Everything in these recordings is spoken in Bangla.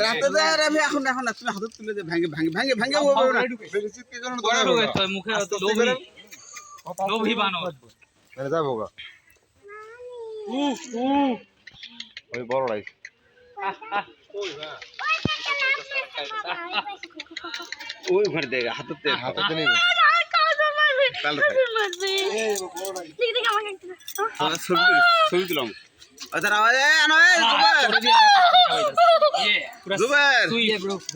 রাতে আর আমি এখন এখন না তুমি তুলে দে ভাঙে ভাঙে ভাঙে ভাঙে মুখে মেরে যাব গা উফ উফ। ওই বড় রাইস। ওই ঘর দেগা হাতে দে। হাতে তো নিবে। ছবি তুলো তুলাম। আচ্ছা আওয়াজ আনো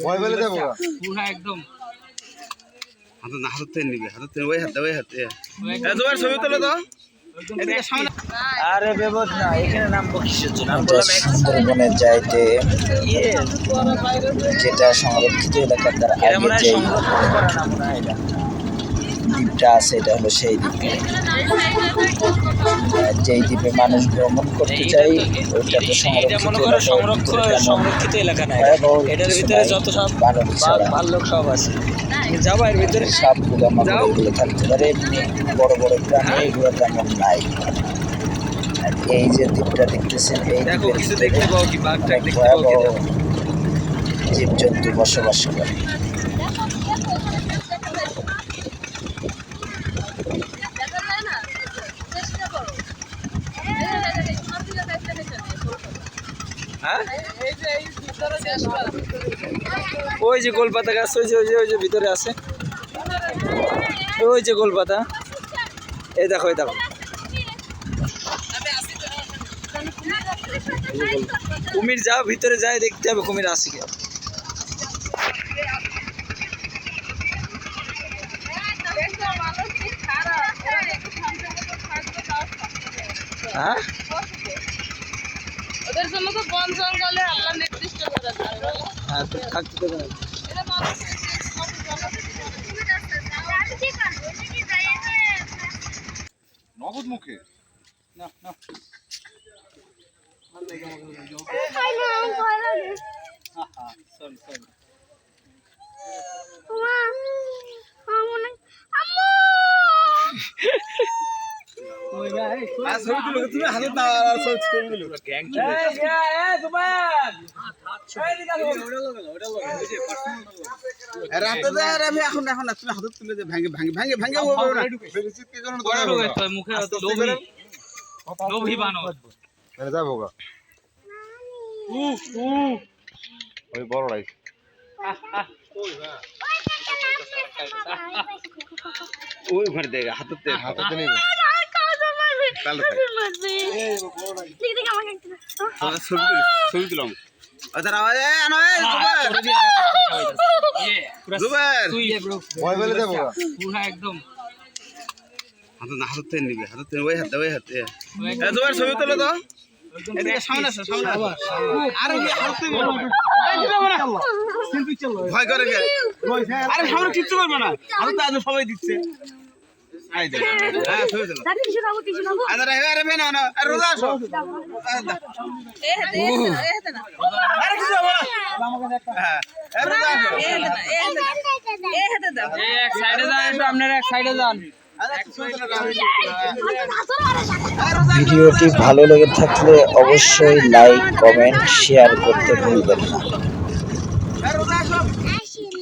ভয় পুরা একদম। হাতে না হাতে নিবে হাতে ওই হাতে ওই হাতে এ ছবি তুলো তো। আরে বেবদ না এখানে নাম কিসের জন্য? সুন্দরবনে যাইতে যেটা সংরক্ষিত এলাকার দ্বারা আগে যে দ্বীপটা আছে এটা হলো সেই দ্বীপ যেই দ্বীপে মানুষ ভ্রমণ করতে চাই ওইটা তো সংরক্ষণ সংরক্ষিত এলাকা না এটার ভিতরে যত সব ভাল্লুক সব আছে। এর ভিতরে? সাপগুলো মাকড় থাকতে পারে। এমনি বড় বড় প্রাণী এগুলো তেমন নাই। এই যে দ্বীপটা দেখতেছেন এই দ্বীপের ভয়াবহ জীবজন্তু বসবাস করে। ওই যে গোলপাতা গাছ, ওই যে ওই যে ওই যে ভিতরে আছে। ওই যে গোলপাতা। এই দেখো এই দেখো। কুমির যাও ভিতরে যায়, দেখতে হবে কুমির আছে কি হ্যাঁ? ওদের জন্য তো বন জঙ্গলে আল্লাহ নির্দিষ্ট করে হ্যাঁ না। নগদ মুখে? না সরি সরি যাব গা ওই বড় রাইস ওই ঘর দেগা হাতে দে হাতে ছবি তুলাম একদম। হাতে হাতে নিবে হাতে ওই হাতে ওই হাতে। এ ছবি তুলো তো এদিকে সামনে আসো সামনে আসো। আরে ভয় করে আরে সামনে কিচ্ছু করবে না। হাতে তো আজ সবাই দিচ্ছে। ভিডিওটি ভালো লেগে থাকলে অবশ্যই লাইক কমেন্ট শেয়ার করতে ভুলবেন না আরে রোজা আসো হ্যাঁ দুই না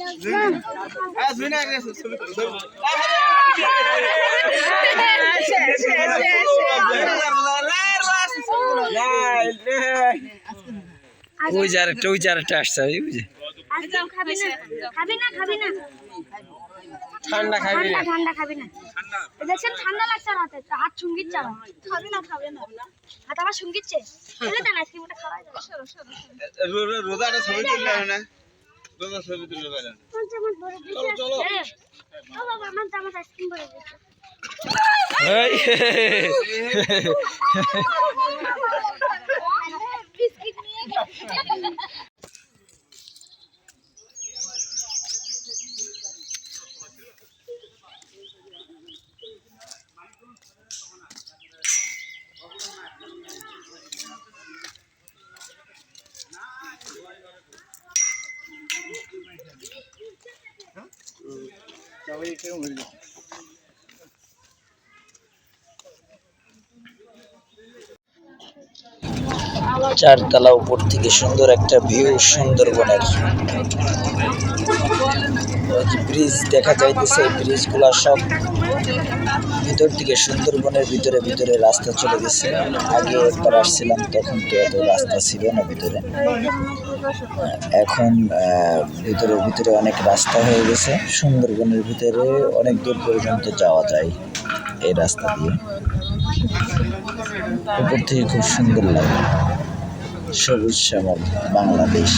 গেছে ছবি তুলো ওই আসছে খাবি না ঠান্ডা খাবি ঠান্ডা ঠান্ডা খাবি না। দেখছেন ঠান্ডা লাগছে আর হাতে। হাত শুঙ্গিচ্ছে আমার খাবি না খাবে না। হাত আমার শুঙ্গিচ্ছে ফেলে দেন আইসক্রিমটা খাওয়াই যাবে রোজাটা ছবি তুললে হয় না। রোজা ছবি হয় ভরে দিয়েছে ও বাবা আমার জামাত আইসক্রিম ভরে দিয়েছে বিস্কিট নিয়ে চারতলা উপর থেকে সুন্দর একটা ভিউ সুন্দরবনের। ব্রিজ দেখা যাইতেছে, এই ব্রিজগুলা সব ভিতর থেকে সুন্দরবনের ভিতরে ভিতরে রাস্তা চলে গেছে। আগে একবার আসছিলাম, তখন তো এত রাস্তা ছিল না ভিতরে। এখন ভিতরে ভিতরে অনেক রাস্তা হয়ে গেছে। সুন্দরবনের ভিতরে অনেক দূর পর্যন্ত যাওয়া যায় এই রাস্তা দিয়ে। উপর থেকে খুব সুন্দর লাগে। সবুজ শ্যামল বাংলাদেশ।